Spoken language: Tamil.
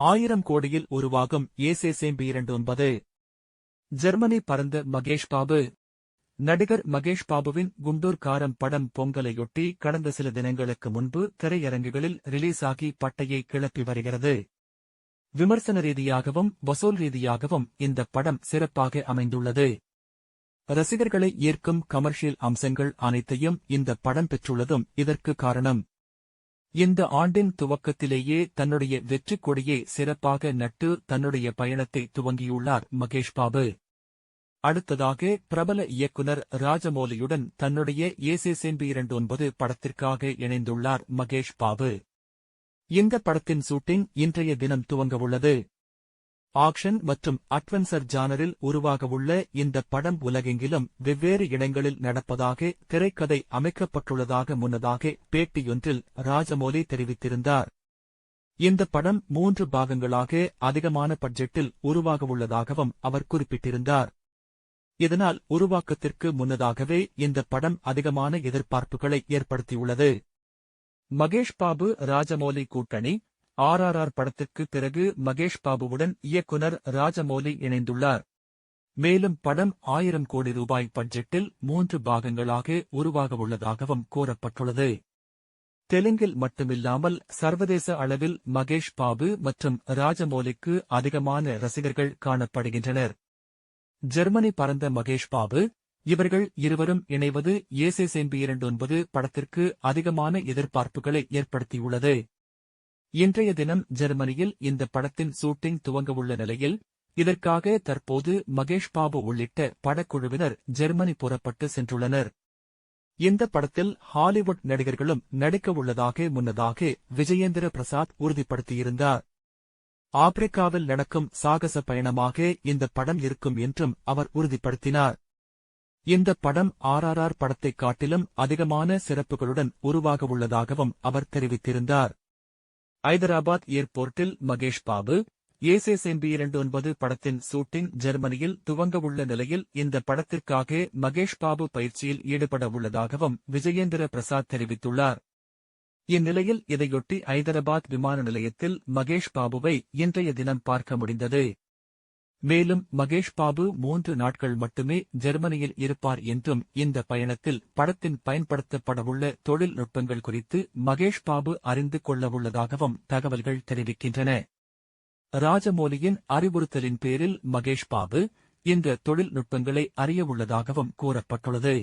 ஆயிரம் கோடியில் உருவாகும் ஏசேசேம்பி இரண்டு ஒன்பது ஜெர்மனி பறந்த மகேஷ் பாபு. நடிகர் மகேஷ் பாபுவின் குண்டூர் காரம் படம் பொங்கலையொட்டி கடந்த சில தினங்களுக்கு முன்பு திரையரங்குகளில் ரிலீஸ் ஆகி பட்டையை கிளப்பி வருகிறது. விமர்சன ரீதியாகவும் வசூல் ரீதியாகவும் இந்த படம் சிறப்பாக அமைந்துள்ளது. ரசிகர்களை ஈர்க்கும் கமர்ஷியல் அம்சங்கள் அனைத்தையும் இந்த படம் பெற்றுள்ளதும் இதற்கு காரணம். இந்த ஆண்டின் துவக்கத்திலேயே தன்னுடைய வெற்றிக் கொடியை சிறப்பாக நட்டு தன்னுடைய பயணத்தை துவங்கியுள்ளார் மகேஷ் பாபு. அடுத்ததாக பிரபல இயக்குனர் ராஜமௌலியுடன் தன்னுடைய ஏசேசேன்பி இரண்டு ஒன்பது படத்திற்காக இணைந்துள்ளார் மகேஷ் பாபு. இந்த படத்தின் ஷூட்டிங் இன்றைய தினம் துவங்கவுள்ளது. ஆக்ஷன் மற்றும் அட்வென்சர் ஜானரில் உருவாகவுள்ள இந்த படம் உலகெங்கிலும் வெவ்வேறு இடங்களில் நடப்பதாக திரைக்கதை அமைக்கப்பட்டுள்ளதாக முன்னதாக பேட்டியொன்றில் ராஜமௌலி தெரிவித்திருந்தார். இந்த படம் மூன்று பாகங்களாக அதிகமான பட்ஜெட்டில் உருவாகவுள்ளதாகவும் அவர் குறிப்பிட்டிருந்தார். இதனால் உருவாக்கத்திற்கு முன்னதாகவே இந்த படம் அதிகமான எதிர்பார்ப்புகளை ஏற்படுத்தியுள்ளது. மகேஷ் பாபு ராஜமௌலி கூட்டணி ஆர்ஆர்ஆர் படத்திற்கு பிறகு மகேஷ் பாபுவுடன் இயக்குனர் ராஜமௌலி இணைந்துள்ளார். மேலும் படம் ஆயிரம் கோடி ரூபாய் பட்ஜெட்டில் மூன்று பாகங்களாக உருவாகவுள்ளதாகவும் கூறப்பட்டுள்ளது. தெலுங்கில் மட்டுமில்லாமல் சர்வதேச அளவில் மகேஷ் பாபு மற்றும் ராஜமௌலிக்கு அதிகமான ரசிகர்கள் காணப்படுகின்றனர். ஜெர்மனி பறந்த மகேஷ் பாபு இவர்கள் இருவரும் இணைவது ஏசேசேம்பி இரண்டு ஒன்பது படத்திற்கு அதிகமான எதிர்பார்ப்புகளை ஏற்படுத்தியுள்ளது. இன்றைய தினம் ஜெர்மனியில் இந்த படத்தின் ஷூட்டிங் துவங்கவுள்ள நிலையில் இதற்காக தற்போது மகேஷ் பாபு உள்ளிட்ட படக்குழுவினர் ஜெர்மனி புறப்பட்டு சென்றுள்ளனர். இந்த படத்தில் ஹாலிவுட் நடிகர்களும் நடிக்கவுள்ளதாக முன்னதாக விஜயேந்திர பிரசாத் உறுதிப்படுத்தியிருந்தார். ஆப்பிரிக்காவில் நடக்கும் சாகச பயணமாக இந்த படம் இருக்கும் என்றும் அவர் உறுதிப்படுத்தினார். இந்த படம் ஆர்ஆர்ஆர் படத்தைக் காட்டிலும் அதிகமான சிறப்புகளுடன் உருவாகவுள்ளதாகவும் அவர் தெரிவித்திருந்தார். ஐதராபாத் ஏர்போர்ட்டில் மகேஷ் பாபு ஏசேசெம்பி இரண்டு ஒன்பது படத்தின் ஷூட்டிங் ஜெர்மனியில் துவங்கவுள்ள நிலையில் இந்த படத்திற்காக மகேஷ் பாபு பயிற்சியில் ஈடுபட உள்ளதாகவும் விஜயேந்திர பிரசாத் தெரிவித்துள்ளார். இந்நிலையில் இதையொட்டி ஐதராபாத் விமான நிலையத்தில் மகேஷ் பாபுவை இன்றைய தினம் பார்க்க முடிந்தது. மேலும் மகேஷ் பாபு மூன்று நாட்கள் மட்டுமே ஜெர்மனியில் இருப்பார் என்றும் இந்த பயணத்தில் படத்தின் பயன்படுத்தப்படவுள்ள தொழில்நுட்பங்கள் குறித்து மகேஷ் பாபு அறிந்து கொள்ளவுள்ளதாகவும் தகவல்கள் தெரிவிக்கின்றன. ராஜமௌலியின் அறிவுறுத்தலின் பேரில் மகேஷ் பாபு இந்த தொழில்நுட்பங்களை அறியவுள்ளதாகவும் கூறப்பட்டுள்ளது.